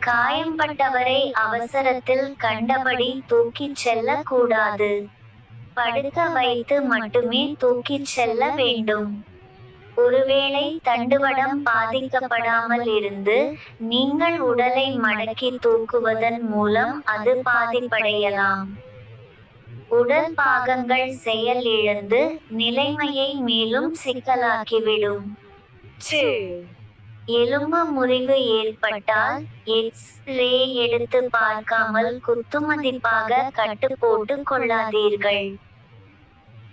காயம்பட்டவரை அவசரத்தில் கண்டபடி தூக்கிச் செல்லக் கூடாது படுக்க வைத்து மட்டுமே தூக்கிச் செல்ல வேண்டும். ஒருவேளை தண்டுவடம் பாதிக்கப்படாமல் இருந்து நீங்கள் உடலை மடக்கி தூக்குவதன் மூலம் அது பாதிப்படையலாம். உடல் பாகங்கள் செயல் இழந்து நிலைமையை மேலும் சிக்கலாக்கிவிடும். எலும்பு முறிவு ஏற்பட்டால் எக்ஸ் ரே எடுத்து பார்க்காமல் குத்துமதிப்பாக கட்டு போட்டு கொள்ளாதீர்கள்.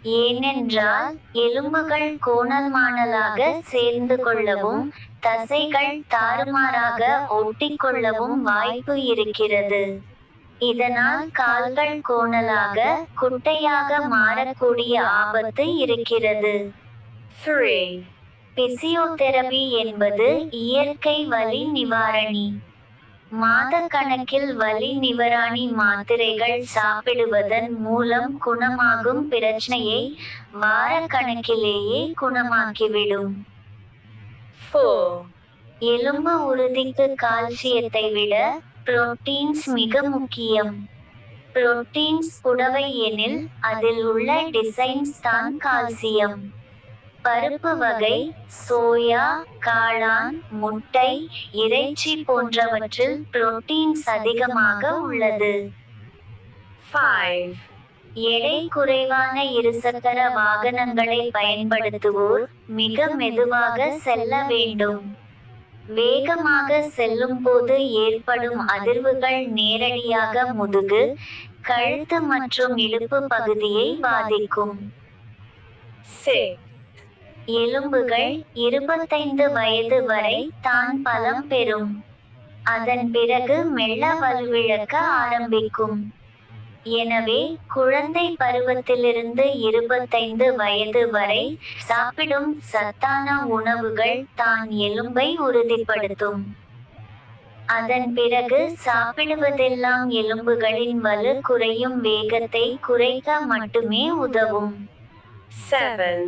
ஏனென்றால் எலும்புகள் கோணல் மாணலாக சேர்ந்து கொள்ளவும் தசைகள் தாறுமாறாக ஒட்டிக்கொள்ளவும் வாய்ப்பு இருக்கிறது. இதனால் கால்கள் கோணலாக குட்டையாக மாறக்கூடிய ஆபத்து இருக்கிறது. 3, பிசியோதெரபி என்பது இயற்கை வலி நிவாரணி. மாதக்கணக்கில் வலி நிவாரணி மாத்திரைகள் சாப்பிடுவதன் மூலம் குணமாகும் பிரச்சனையை வாரக்கணக்கிலேயே குணமாக்கிவிடும். 4, எலும்பு உறுதிக்கு கால்சியத்தை விட புரோட்டீன்ஸ் மிக முக்கியம். புரோட்டீன்ஸ் புடவை எனில் அதில் உள்ள டிசைன்ஸ் தான் கால்சியம். பருப்பு வகை சோயா காளான் முட்டை இறைச்சி போன்றவற்றில் புரோட்டீன்ஸ் அதிகமாக உள்ளது. 5, எடை குறைவான இருசக்கர வாகனங்களை பயன்படுத்துவோர் மிக மெதுவாக செல்ல வேண்டும். வேகமாக செல்லும் போது ஏற்படும் அதிர்வுகள் நேரடியாக முதுகு கழுத்து மற்றும் இடுப்பு பகுதியை பாதிக்கும். 6, எலும்புகள் இருபத்தைந்து வயது வரை தான் பலம் பெறும். அதன் பிறகு மெல்ல வலுவிழக்க ஆரம்பிக்கும். எனவே குழந்தை பருவத்திலிருந்து இருபத்தைந்து வயது வரை சாப்பிடும் சத்தான உணவுகள் தான் எலும்பை உறுதிப்படுத்தும். அதன் பிறகு சாப்பிடுவதெல்லாம் எலும்புகளின் வலு குறையும் வேகத்தை குறைக்க மட்டுமே உதவும். 7,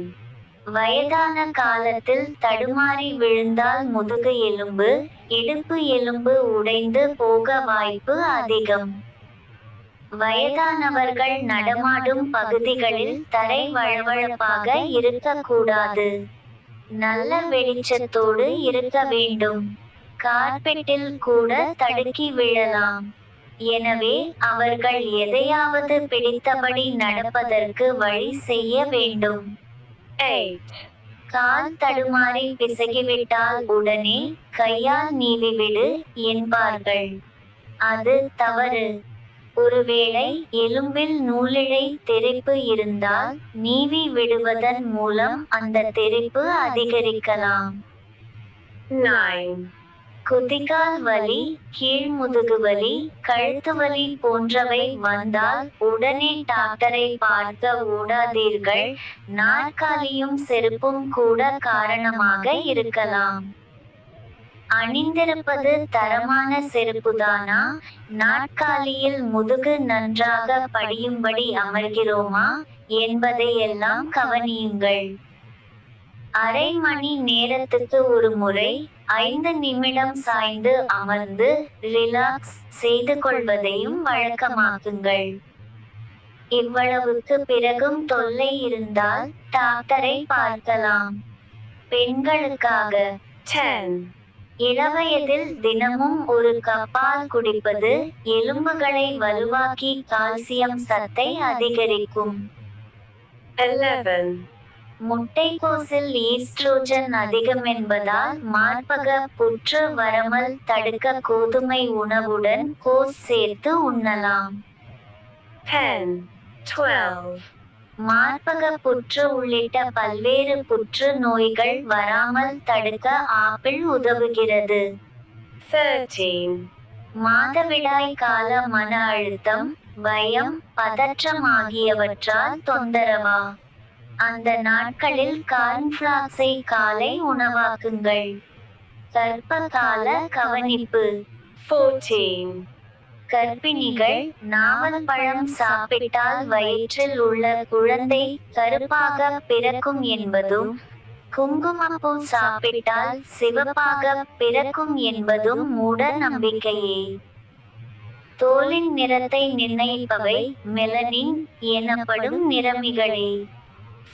வயதான காலத்தில் தடுமாறி விழுந்தால் முதுகு எலும்பு இடுப்பு எலும்பு உடைந்து போக வாய்ப்பு அதிகம். வயதானவர்கள் நடமாடும் பகுதிகளில் தரை வழவழப்பாக இருக்கக்கூடாது. நல்ல வெளிச்சத்தோடு இருக்க வேண்டும். கார்பெட்டில் கூட தடுக்கி விழலாம். எனவே அவர்கள் எதையாவது பிடித்தபடி நடப்பதற்கு வழி செய்ய வேண்டும். 8, கால் தடுமாறி பிசகிவிட்டால் உடனே கையால் நீவிவிடு என்பார்கள். அது தவறு. ஒருவேளை எலும்பில் நூலிழை தெறிப்பு இருந்தால் நீவி விடுவதன் மூலம் அந்த தெறிப்பு அதிகரிக்கலாம். 9, குதிகால் வலி கீழ்முதுகு வலி கழுத்து வலி போன்றவை வந்தால் உடனே டாக்டரை பார்க்க ஓடாதீர்கள். நாற்காலியும் செருப்பும் கூட காரணமாக இருக்கலாம். அணிந்திருப்பது தரமான செருப்புதானா? நாட்காலியில் முதுகு நன்றாக படியும்படி அமர்கிறோமா? என்பதையெல்லாம் கவனியுங்கள். அரை மணி நேரத்துக்கு ஒரு முறை ஐந்து நிமிடம் சாய்ந்து அமர்ந்து ரிலாக்ஸ் செய்து கொள்வதையும் வழக்கமாக்குங்கள். இவ்வளவுக்கு பிறகும் தொல்லை இருந்தால் டாக்டரை பார்க்கலாம். பெண்களுக்காக. 10, இளவயதில் தினமும் ஒரு கப்பால் குடிப்பது எலும்புகளை வலுவாக்கி கால்சியம் சத்தை அதிகரிக்கும். 11, முட்டைக்கோசில் ஈஸ்ட்ரோஜன் அதிகம் என்பதால் மார்பக புற்று வராமல் தடுக்க கோதுமை உணவுடன் கோஸ் சேர்த்து உண்ணலாம். 10, 12, மார்பக புற்று உள்ளிட்ட பல்வேறு புற்று நோய்கள் வராமல் தடுக்க ஆப்பிள் உதவுகிறது. 13, மாதவிடாய் கால மன அழுத்தம் பயம் பதற்றம் ஆகியவற்றால் தொந்தரவா? அந்த நாட்களில் கார்ன்ஃபிளாக்ஸை காலை உணவாக்குங்கள். கர்ப்பகால கவனிப்பு. 14, கர்ப்பிணிகள் நாவல் பழம் சாப்பிட்டால் வயிற்றில் உள்ள குழந்தை கருப்பாக பிறக்கும் என்பதும் குங்குமப்பூ சாப்பிட்டால் சிவப்பாக பிறக்கும் என்பதும் மூட நம்பிக்கையே தோலின் நிறத்தை நிர்ணயிப்பவை மெலனின் எனப்படும் நிறமிகளே.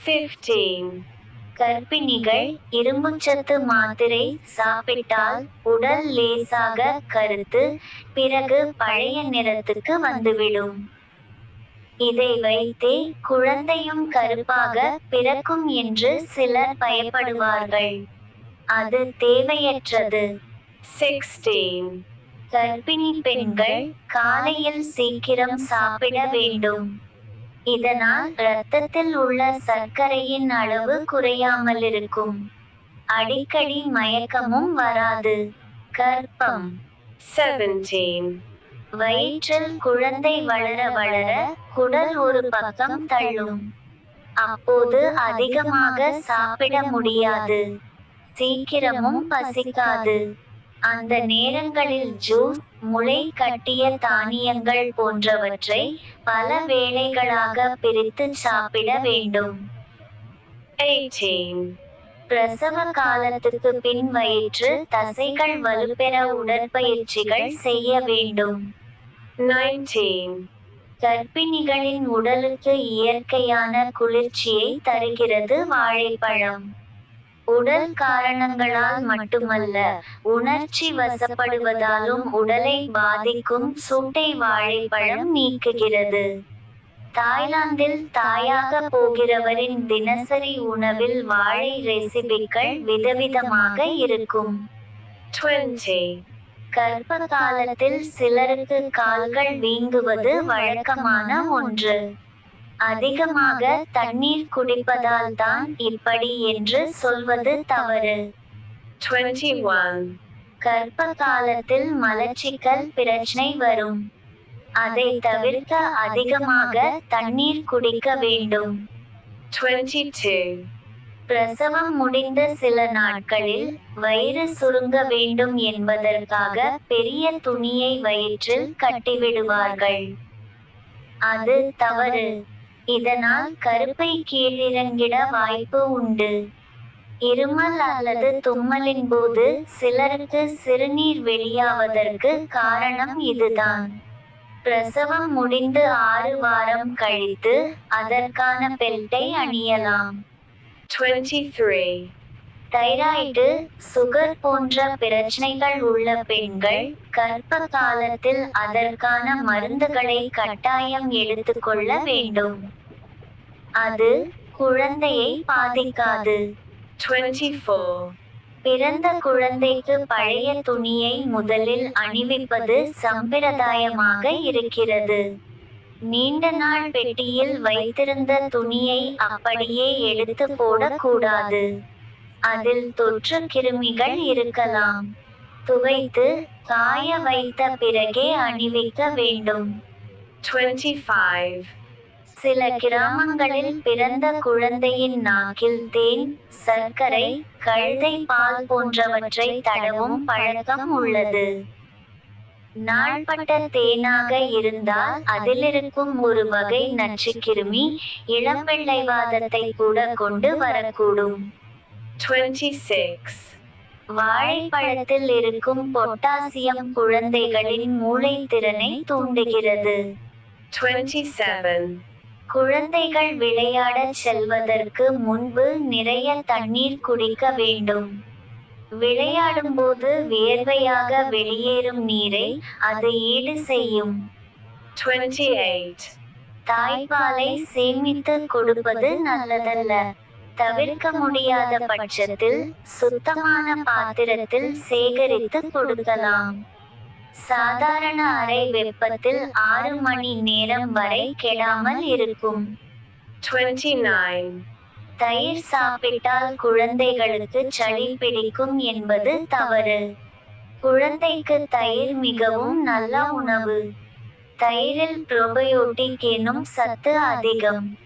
15, கர்ப்பிணிகள் இரும்புச்சத்து மாத்திரை சாப்பிட்டால் உடல் லேசாக கருத்து பிறகு பழைய நிறத்துக்கு வந்துவிடும். இதை வைத்தே குழந்தையும் கருப்பாக பிறக்கும் என்று சிலர் பயப்படுவார்கள். அது தேவையற்றது. 16, கர்ப்பிணி பெண்கள் காலையில் சீக்கிரம் சாப்பிட வேண்டும். இதனால் இரத்தத்தில் உள்ள சர்க்கரையின் அளவு குறையாமல் இருக்கும் அடிக்கடி மயக்கமும் வராது. கர்ப்பம். 17, வயிற்றில் குழந்தை வளர வளர குடல் ஒரு பக்கம் தள்ளும். அப்போது அதிகமாக சாப்பிட முடியாது. சீக்கிரமும் பசிக்காது. அந்த நேரங்களில் ஜூஸ் முளை கட்டிய தானியங்கள் போன்றவற்றை பல வேளைகளாக பிரித்து சாப்பிட வேண்டும். 18, பிரசவ காலத்துக்கு பின் வயிற்று தசைகள் வலுப்பெற உடற்பயிற்சிகள் செய்ய வேண்டும். 19, கர்ப்பிணிகளின் உடலுக்கு இயற்கையான குளிர்ச்சியை தருகிறது வாழைப்பழம். உடல் காரணங்களால் மட்டுமல்ல உணர்ச்சி வசப்படுவதாலும் உடலை பாதிக்கும் சூட்டை வாழைப்பழம் நீக்குகிறது. தாய்லாந்தில் தாயாக போகிறவரின் தினசரி உணவில் வாழை ரெசிபிகள் விதவிதமாக இருக்கும். 20, கர்ப்ப காலத்தில் சிலருக்கு கால்கள் வீங்குவது வழக்கமான ஒன்று. அதிகமாக தண்ணீர் குடிப்பதால் தான் இப்படி என்று சொல்வது தவறு. 21, கர்ப்ப காலத்தில் மலச்சிக்கல் பிரச்சனை வரும். அதை தவிர்க்க அதிகமாக தண்ணீர் குடிக்க வேண்டும். 22, பிரசவம் முடிந்த சில நாட்களில் வயிறு சுருங்க வேண்டும் என்பதற்காக பெரிய துணியை வயிற்றில் கட்டிவிடுவார்கள். அது தவறு. இதனால் கருப்பை கீழிறங்கிட வாய்ப்பு உண்டு. இருமல் அல்லது தும்மலின் போது சிலருக்கு சிறுநீர் வெளியாவதற்கு காரணம் இதுதான். பிரசவம் முடிந்து ஆறு வாரம் கழித்து அதற்கான பெல்ட்டை அணியலாம். 23, தைராய்டு சுகர் போன்ற பிரச்சனைகள் உள்ள பெண்கள் கர்ப்ப காலத்தில் அதற்கான மருந்துகளை கட்டாயம் எடுத்துக்கொள்ள வேண்டும். அது குழந்தையை பாதிக்காது. 24, பிறந்த குழந்தைக்கு பழைய துணியை முதலில் அணிவிப்பது சம்பிரதாயமாக இருக்கிறது. நீண்ட நாள் பெட்டியில் வைத்திருந்த துணியை அப்படியே எடுத்து போடக்கூடாது. அதில் தொற்று கிருமிகள் இருக்கலாம். துவைத்து காய வைத்த பிறகே அணிவிக்க வேண்டும். 25, சில கிராமங்களில் பிறந்த குழந்தையின் நாக்கில் தேன் சர்க்கரை கழுதை பால் போன்றவற்றை தடவும் பழக்கம் உள்ளது. நாள்பட்ட தேனாக இருந்தால் அதிலிருக்கும் ஒரு வகை நச்சுக்கிருமி இளம்பிள்ளைவாதத்தை கூட கொண்டு வரக்கூடும். 26, வாழைப்பழத்தில் இருக்கும் பொட்டாசியம் குழந்தைகளின் மூளை திறனை தூண்டுகிறது. 27, குழந்தைகள் விளையாடச் செல்வதற்கு முன்பு நிறைய தண்ணீர் குடிக்க வேண்டும். விளையாடும்போது வியர்வையாக வெளியேறும் நீரை அது ஈடு செய்யும். 28, தாய்ப்பாலை சேமித்து கொடுப்பது நல்லதல்ல. தவிர்க்க முடியாத பட்சத்தில் சுத்தமான பாத்திரத்தில் சேகரித்து கொடுக்கலாம். சாதாரண அறை வெப்பத்தில் ஆறு மணி நேரம் வரை கெடாமல் இருக்கும். 29, தயிர் சாப்பிட்டால் குழந்தைகளுக்கு சளி பிடிக்கும் என்பது தவறு. குழந்தைக்கு தயிர் மிகவும் நல்ல உணவு. தயிரில் புரோபயோட்டிக் எனும் சத்து அதிகம்.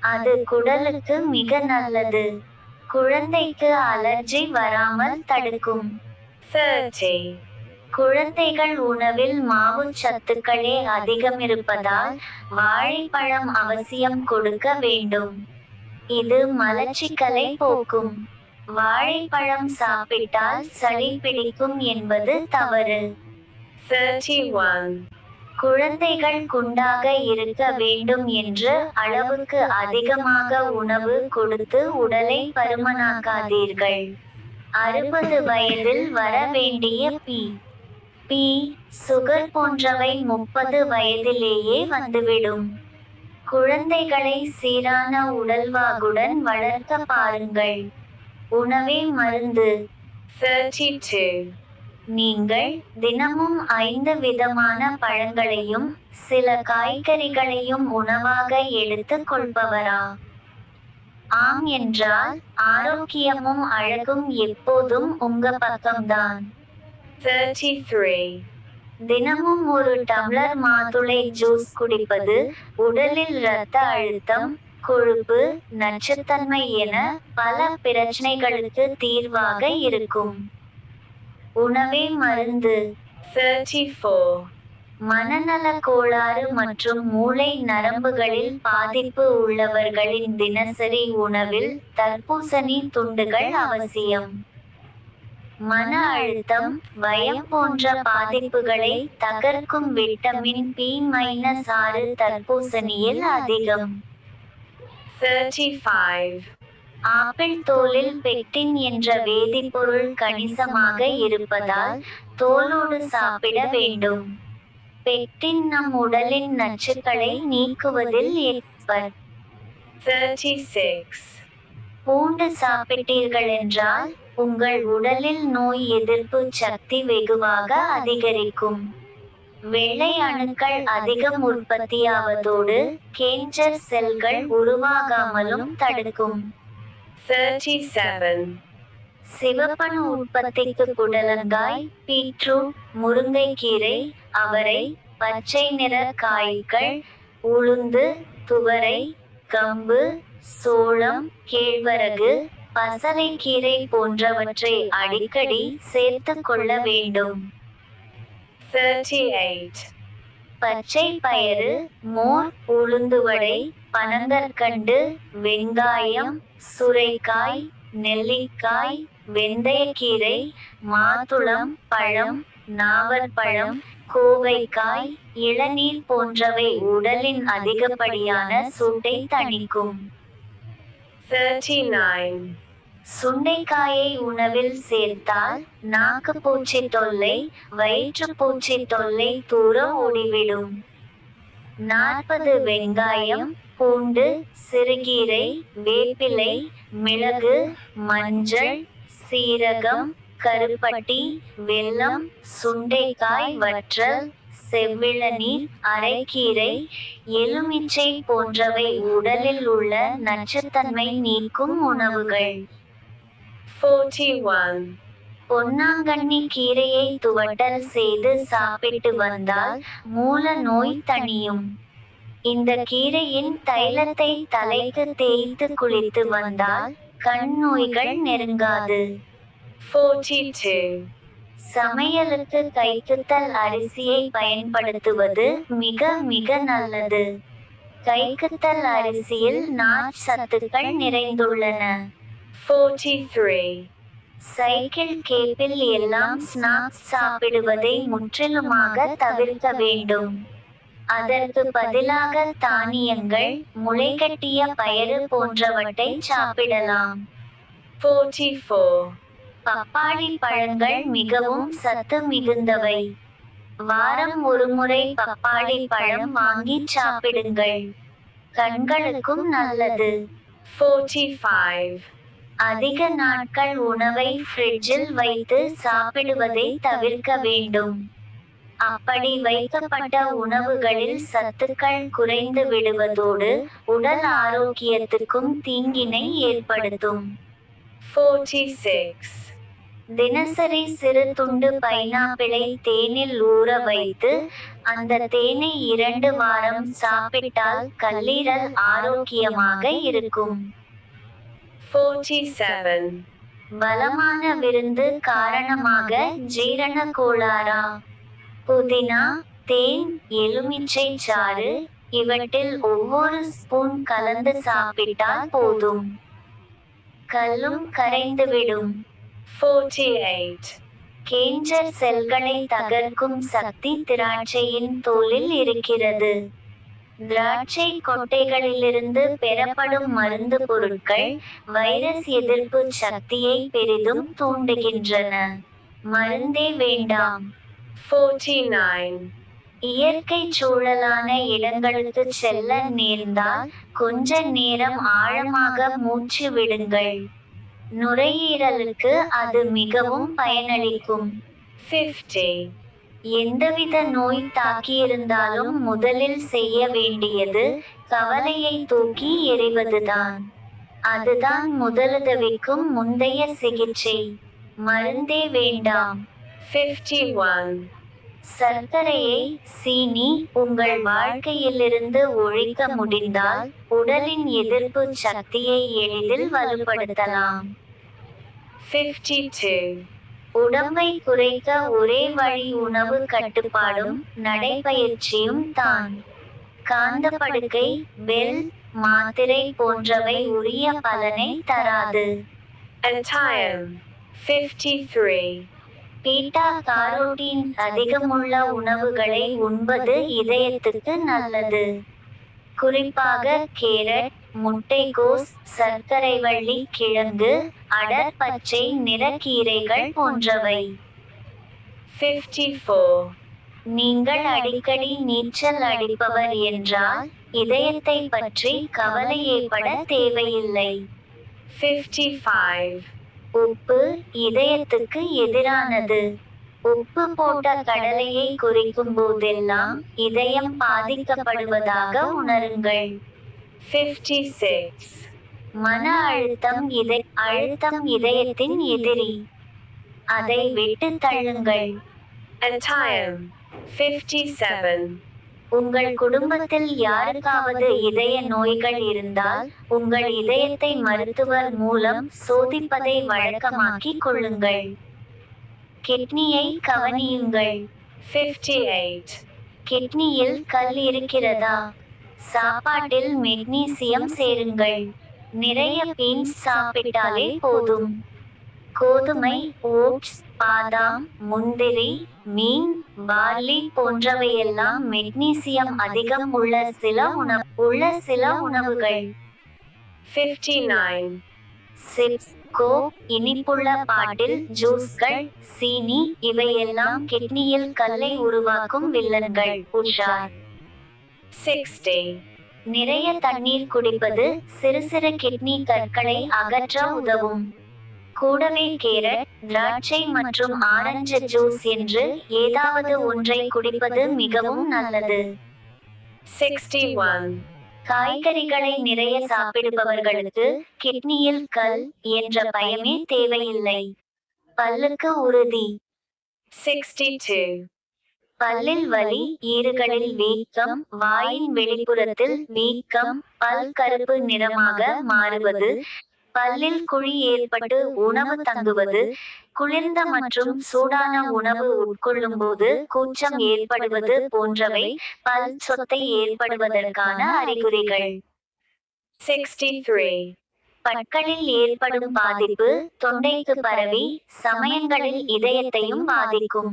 அது குடலுக்கு மிக நல்லது. குழந்தைக்கு அலர்ஜி வராமல் தடுக்கும். 30, குழந்தைகள் உணவில் மாவு சத்துக்களே அதிகம் இருப்பதால் வாழைப்பழம் அவசியம் கொடுக்க வேண்டும். இது மலச்சிக்கலை போக்கும். வாழைப்பழம் சாப்பிட்டால் சளி பிடிக்கும் என்பது தவறு. 31, குழந்தைகள் குண்டாக இருக்க வேண்டும் என்று அளவுக்கு அதிகமாக உணவு கொடுத்து உடலை பருமனாக்காதீர்கள். அறுபது வயதில் வர வேண்டிய பி. பி. சுகர் போன்றவை முப்பது வயதிலேயே வந்துவிடும். குழந்தைகளை சீரான உடல்வாகுடன் வளர்க்க பாருங்கள். உணவே மருந்து. 32, நீங்கள் தினமும் ஐந்து விதமான பழங்களையும் சில காய்கறிகளையும் உணவாக எடுத்துக் கொள்பவரா? ஆம் என்றால் ஆரோக்கியமும் அழகும் எப்போதும் உங்க பக்கம்தான். 33, தினமும் ஒரு டம்ளர் மாதுளை ஜூஸ் குடிப்பது உடலில் இரத்த அழுத்தம் கொழுப்பு நச்சுத்தன்மை என பல பிரச்சனைகளுக்கு தீர்வாக இருக்கும். உணவே மருந்து. மனநல கோளாறு மற்றும் மூளை நரம்புகளில் பாதிப்பு உள்ளவர்களின் தினசரி உணவில் தர்பூசணி துண்டுகள் அவசியம். மன அழுத்தம் பயம் போன்ற பாதிப்புகளை தகர்க்கும் விட்டமின் பி மைனஸ் ஆறு தர்பூசணியில் அதிகம். 35, ஆப்பிள் தோலில் பெக்டின் என்ற வேதிப்பொருள் கணிசமாக இருப்பதால் தோலோடு சாப்பிட வேண்டும். பெக்டின் நம் உடலின் நச்சுக்களை நீக்குவதில் எக்ஸ்பர்ட் 36, பூண்டு சாப்பிட்டீர்கள் என்றால் உங்கள் உடலில் நோய் எதிர்ப்பு சக்தி வெகுவாக அதிகரிக்கும். வெள்ளை அணுக்கள் அதிகம் உற்பத்தியாவதோடு கேன்சர் செல்கள் உருவாகாமலும் தடுக்கும். 37, சிவப்பணு உற்பத்திக்கு புடலங்காய் பீட்ரூட் முருங்கைக்கீரை அவரை பச்சை நிற காய்கள் உளுந்து துவரை கம்பு சோளம் கேழ்வரகு பசலைக்கீரை போன்றவற்றை அடிக்கடி சேர்த்து கொள்ள வேண்டும். 38, பச்சை பயறு மோர் உளுந்துவடை பனங்கற்கண்டு வெங்காயம் சுரைக்காய் நெல்லிக்காய் வெந்தயக்கீரை மாதுளம் பழம் நாவற்பழம் கோவைக்காய் இளநீர் போன்றவை உடலின் அதிகப்படியான சூட்டை தணிக்கும். 39, சுண்டைக்காயை உணவில் சேர்த்தால் நாக்கு பூச்சி தொல்லை வயிற்றுப்பூச்சி தொல்லை தூர ஓடிவிடும். நாற்பது வெங்காயம் பூண்டு சிறுகீரை வேப்பிலை மிளகு மஞ்சள் சீரகம் கருப்பட்டி வெல்லம் சுண்டைக்காய் வற்றல் செவ்விளநீர் அரைக்கீரை எலுமிச்சை போன்றவை உடலில் உள்ள நச்சுத்தன்மை நீக்கும் உணவுகள். 41, பொன்னாங்கண்ணி கீரையை துவட்டல் செய்து சாப்பிட்டு வந்தால் மூல நோய் தணியும். இந்த கீரையின் தைலத்தை தலைக்கு தேய்த்து குளித்து வந்தால் கண் நோய்கள் நெருங்காது. 42, சமையலுக்கு கைக்குத்தல் அரிசியை பயன்படுத்துவது மிக மிக நல்லது. கைக்குத்தல் அரிசியில் நார் சத்துக்கள் நிறைந்துள்ளன. 43, சைக்கிள் கேப்பில் எல்லாம் ஸ்நாக்ஸ் சாப்பிடுவதை முற்றிலுமாக தவிர்க்க வேண்டும். அதற்கு பதிலாக தானியங்கள் முளைகட்டிய பயறு போன்றவற்றை சாப்பிடலாம். 44, பப்பாளி பழங்கள் மிகவும் சத்து மிகுந்தவை. வாரம் ஒருமுறை பப்பாளி பழம் வாங்கி சாப்பிடுங்கள். கண்களுக்கும் நல்லது. 45, அதிக நாட்கள் உணவை ஃப்ரிட்ஜில் வைத்து சாப்பிடுவதை தவிர்க்க வேண்டும். அப்படி வைக்கப்பட்ட உணவுகளில் சத்துக்கள் குறைந்து விடுவதோடு உடல் ஆரோக்கியத்துக்கும் தீங்கினை ஏற்படுத்தும். 46, தினசரி சிறு துண்டு பைனாப்பிளை தேனில் ஊற வைத்து அந்த தேனை இரண்டு வாரம் சாப்பிட்டால் கல்லீரல் ஆரோக்கியமாக இருக்கும். 47, பலமான விருந்து காரணமாக ஜீரண கோளாறா. புதினா தேன் எலுமிச்சை சாறு இவற்றில் ஒவ்வொரு ஸ்பூன் கலந்து சாப்பிட்டால் போதும். கல்லும் கரைந்துவிடும் 48, கேன்சர் செல்களை தகர்க்கும் சக்தி திராட்சையின் தோலில் இருக்கிறது. திராட்சை கொட்டைகளிலிருந்து பெறப்படும் மருந்து பொருட்கள் வைரஸ் எதிர்ப்பு சக்தியை பெரிதும் தூண்டுகின்றன. மருந்தே வேண்டாம். 49, இயற்கை சூழலான இடங்களுக்கு செல்ல நேர்ந்தால் கொஞ்ச நேரம் ஆழமாக மூச்சு விடுங்கள். நுரையீரலுக்கு அது மிகவும் பயனளிக்கும். 50, எந்தவித நோய் தாக்கியிருந்தாலும் முதலில் செய்ய வேண்டியது கவலையை தூக்கி எறிவதுதான். அதுதான் முதலுதவிக்கும் முந்தைய சிகிச்சை. மருந்தே வேண்டாம். 51, சர்க்கரையை சீனி உங்கள் வாழ்க்கையிலிருந்து ஒழிக்க முடிந்தால் உடலின் எதிர்ப்பு சக்தியை எளிதில் வலுப்படுத்தலாம். 52, உடம்பை குறைக்க ஒரே வழி உணவு கட்டுப்பாடும் நடைபயிற்சியும் தான். காந்தப்படுக்கை பெல் மாத்திரை போன்றவை உரிய பலனை தராது. Anthiam, 53, பீட்டா காரோட்டீன் அதிகமுள்ள உணவுகளை உண்பது இதயத்துக்கு நல்லது. குறிப்பாக கேரட் முட்டைகோஸ் சர்க்கரைவள்ளி கிழங்கு அடர் பச்சை நிறக்கீரைகள் போன்றவை. 54, நீங்கள் அடிக்கடி நீச்சல் அடிப்பவர் என்றால் இதயத்தை பற்றி கவலையேப்பட தேவையில்லை. 55, உப்பு இதயத்துக்கு எதிரானது. உப்பு போட்ட கடலையை குறிக்கும் போதெல்லாம் இதயம் பாதிக்கப்படுவதாக உணருங்கள். 56, மன அழுத்தம் இதை அழுத்தம் இதயத்தின் எதிரி. அதை விட்டு தள்ளுங்கள். Anthiam, 57, உங்கள் குடும்பத்தில் யாருக்காவது இதய நோய்கள் இருந்தால் உங்கள் இதயத்தை மருத்துவர் மூலம் சோதிப்பதை வழக்கமாக்கிக் கொள்ளுங்கள். கிட்னியை கவனியுங்கள். 58, கிட்னியில் கல் இருக்கிறதா? சாப்பாட்டில் மெக்னீசியம் சேருங்கள். நிறைய பீன்ஸ் சாப்பிட்டாலே போதும். கோதுமை ஓட்ஸ் பாதாம் முந்திரி மீன் பார்லி போன்றவையெல்லாம் மெக்னீசியம் அதிகம் உள்ள சில உணவு உள்ள சில உணவுகள். 59, சிப்ஸ் கோக் இனிப்புள்ள பாட்டில் ஜூஸ்கள் சீனி இவையெல்லாம் கிட்னியில் கல்லை உருவாக்கும் வில்லன்கள். உஷார். 60, நிறைய தண்ணீர் குடிப்பது சிறு சிறு கிட்னி கற்களை அகற்ற உதவும். கூடவே கேரட் திராட்சை மற்றும் ஆரஞ்சு ஜூஸ் என்று ஏதாவது ஒன்றை குடிப்பது மிகவும் நல்லது. 61, காய்கறிகளை நிறைய சாப்பிடுபவர்களுக்கு கிட்னியில் கல் என்ற பயமே தேவையில்லை. பல்லுக்கு உறுதி. 62, பல்லில் வலி ஈறுகளில் வீக்கம் வாயின் வெளிப்புறத்தில் வீக்கம் பல் கருப்பு நிறமாக மாறுவது பல்லில் குழி ஏற்பட்டு உணவு தங்குவது குளிர்ந்த மற்றும் சூடான உணவு உட்கொள்ளும் போது கூச்சம் ஏற்படுவது போன்றவை பல் சொத்தை ஏற்படுவதற்கான அறிகுறிகள். 63, பற்களில் ஏற்படும் பாதிப்பு தொண்டைக்கு பரவி சமயங்களில் இதயத்தையும் பாதிக்கும்.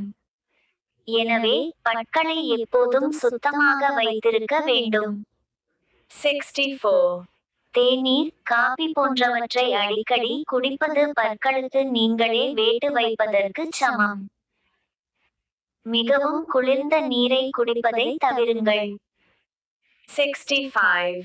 எனவே பற்களை எப்போதும் சுத்தமாக வைத்திருக்க வேண்டும். 64, தேநீர் காபி போன்றவற்றை அடிக்கடி குடிப்பது பற்களுக்கு நீங்களே வேட்டு வைப்பதற்கு சமம். மிகவும் குளிர்ந்த நீரை குடிப்பதை தவிருங்கள். 65,